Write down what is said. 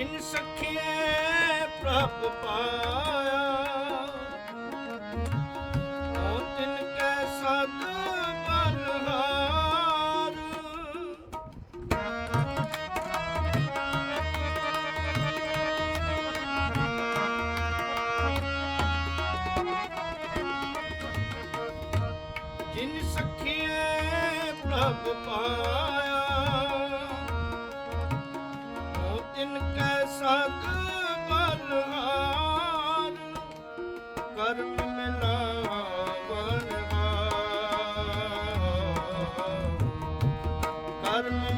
ਜਿਨ ਸਖੀਏ ਪ੍ਰਭ ਪਾਇਆ ਓ ਤਿਨ ਕੈ ਸਦ ਬਲਹਾਰ ਜਿਨ ਸਖੀਏ ਪ੍ਰਭ ਪਾਇਆ ਕਰਮ